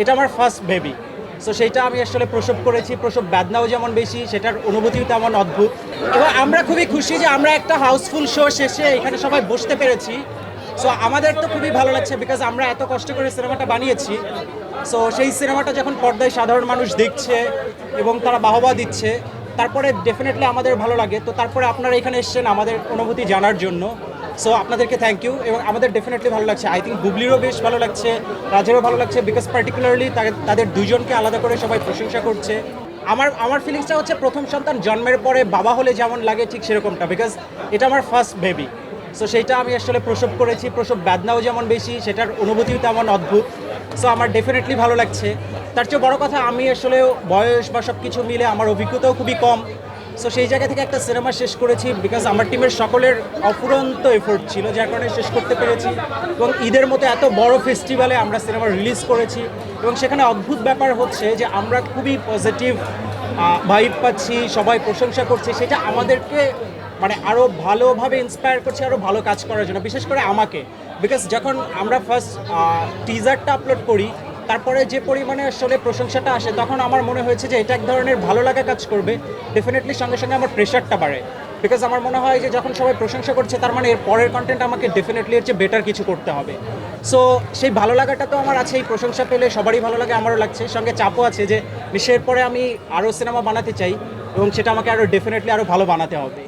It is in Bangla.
এটা আমার ফার্স্ট বেবি সো সেইটা আমি আসলে প্রসব করেছি, প্রসব বেদনাও যেমন বেশি, সেটার অনুভূতিও তেমন অদ্ভুত। এবং আমরা খুবই খুশি যে আমরা একটা হাউসফুল শো শেষে এখানে সবাই বসতে পেরেছি। সো আমাদের তো খুবই ভালো লাগছে বিকজ আমরা এত কষ্ট করে সিনেমাটা বানিয়েছি। সো সেই সিনেমাটা যখন পর্দায় সাধারণ মানুষ দেখছে এবং তারা বাহবা দিচ্ছে, তারপরে ডেফিনেটলি আমাদের ভালো লাগে। তো তারপরে আপনারা এখানে এসেছেন আমাদের অনুভূতি জানার জন্য। সো আপনাদেরকে থ্যাংক ইউ এবং আমাদের ডেফিনেটলি ভালো লাগছে। আই থিঙ্ক বুবলিরও বেশ ভালো লাগছে, রাজেরও ভালো লাগছে বিকজ পার্টিকুলারলি তাদের দুজনকে আলাদা করে সবাই প্রশংসা করছে। আমার আমার ফিলিংসটা হচ্ছে প্রথম সন্তান জন্মের পরে বাবা হলে যেমন লাগে ঠিক সেরকমটা বিকজ এটা আমার ফার্স্ট বেবি সো সেইটা আমি আসলে প্রসব করেছি, প্রসব বেদনাও যেমন বেশি, সেটার অনুভূতিও তেমন অদ্ভুত। সো আমার ডেফিনেটলি ভালো লাগছে। তার চেয়ে বড় কথা আমি আসলে বয়স বা সব কিছু মিলে আমার অভিজ্ঞতাও খুবই কম। সো সেই জায়গা থেকে একটা সিনেমা শেষ করেছি বিকজ আমার টিমের সকলের অফুরন্ত এফোর্ট ছিল, যার কারণে শেষ করতে পেরেছি। এবং ঈদের মতো এত বড় ফেস্টিভ্যালে আমরা সিনেমা রিলিজ করেছি। এবং সেখানে অদ্ভুত ব্যাপার হচ্ছে যে আমরা খুবই পজিটিভ ভাইব পাচ্ছি, সবাই প্রশংসা করছে। সেটা আমাদেরকে মানে আরও ভালোভাবে ইন্সপায়ার করছে আরও ভালো কাজ করার জন্য, বিশেষ করে আমাকে। বিকজ যখন আমরা ফার্স্ট টিজারটা আপলোড করি তারপরে যে পরিমাণে আসলে প্রশংসাটা আসে, তখন আমার মনে হয়েছে যে এটা এক ধরনের ভালো লাগা কাজ করবে। ডেফিনেটলি সঙ্গে সঙ্গে আমার প্রেশারটা বাড়ে। বিকজ আমার মনে হয় যে যখন সবাই প্রশংসা করছে, তার মানে এর পরের কন্টেন্ট আমাকে ডেফিনেটলি চেয়ে বেটার কিছু করতে হবে। সো সেই ভালো লাগাটা তো আমার আছে, এই প্রশংসা পেলে সবারই ভালো লাগে, আমারও লাগছে। সঙ্গে চাপও আছে যে নিশ্চয়ের পরে আমি আরও সিনেমা বানাতে চাই এবং সেটা আমাকে আরও ডেফিনেটলি আরও ভালো বানাতে হবে।